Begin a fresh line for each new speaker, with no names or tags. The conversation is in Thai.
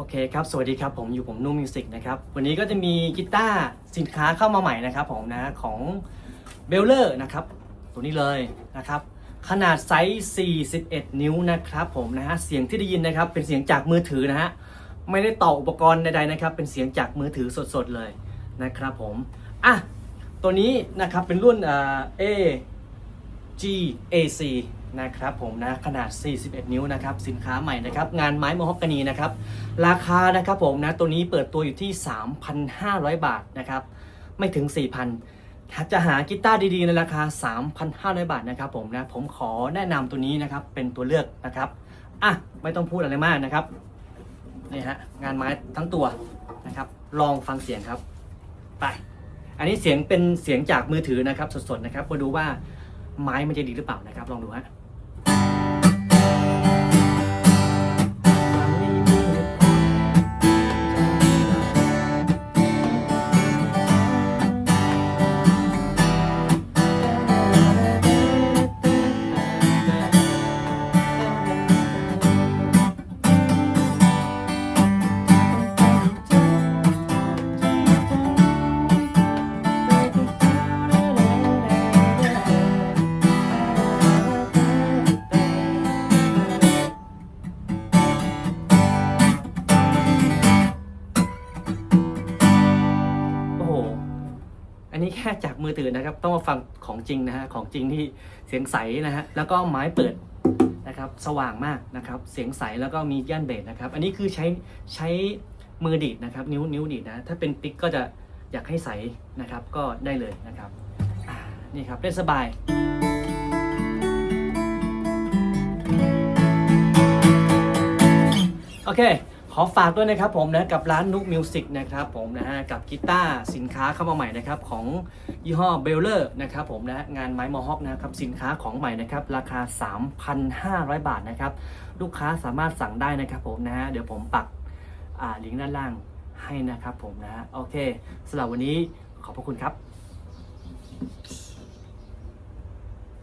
โอเคครับ สวัสดีครับผมอยู่ผมนุ่มมิวสิกนะครับ วันนี้ก็จะมีกีตาร์สินค้าเข้ามาใหม่นะครับผมนะของเบลเลอร์นะครับ ตัวนี้เลยนะครับ ขนาดไซส์ 41 นิ้วนะครับผมนะฮะ เสียงที่ได้ยินนะครับ เป็นเสียงจากมือถือนะฮะ ไม่ได้ต่ออุปกรณ์ใดๆนะครับ เป็นเสียงจากมือถือสดๆเลยนะครับผม อะ ตัวนี้นะครับเป็นรุ่นเอ GAC นะครับผมนะขนาด 41 นิ้วนะครับสินค้าใหม่นะครับงานไม้มอฮอกกานีนะครับราคานะครับผมนะตัวนี้เปิดตัวอยู่ที่ 3,500 บาทนะครับไม่ถึง 4,000ถ้าจะหากีตาร์ดีๆ ในราคา 3,500 บาทนะครับผมนะผมขอแนะนำตัวนี้นะครับเป็นตัวเลือกนะครับอะไม่ต้องพูดอะไรมากนะครับนี่ฮะงานไม้ทั้งตัวนะครับลองฟังเสียงครับไป อันนี้เสียงเป็นเสียงจากมือถือนะครับสดๆนะครับมาดูว่า ไม้มันจะดีหรือเปล่านะครับ ลองดูฮะ นนี้แค่จากมือถือนะครับ ต้องมาฟังของจริงนะฮะ ของจริงที่เสียงใสนะฮะ แล้วก็ไม้เปิดนะครับ สว่างมากนะครับ เสียงใสแล้วก็มีย่านเบสนะครับ อันนี้คือใช้ใช้มือดีดนะครับ นิ้วนิ้วดีดนะ ถ้าเป็นปิกก็จะอยากให้ใสนะครับ ก็ได้เลยนะครับนี่ครับเล่นสบายโอเค อฝากด้วยนะครับผมนะกับร้านนุกมิวสิกนะครับผมนะฮะกับกีตาร์สินค้าเข้ามาใหม่นะครับของยี่ห้อเบลเลอร์นะครับผมนะงานไม้มอฮอกนะครับสินค้าของใหม่นะครับราคา 3,500 บาทนะครับลูกค้าสามารถสั่งได้นะครับผมนะฮะเดี๋ยวผมปักอ่าลิงก์ด้านล่างให้นะครับผมนะฮะโอเคสำหรับวันนี้ขอบพระคุณครับ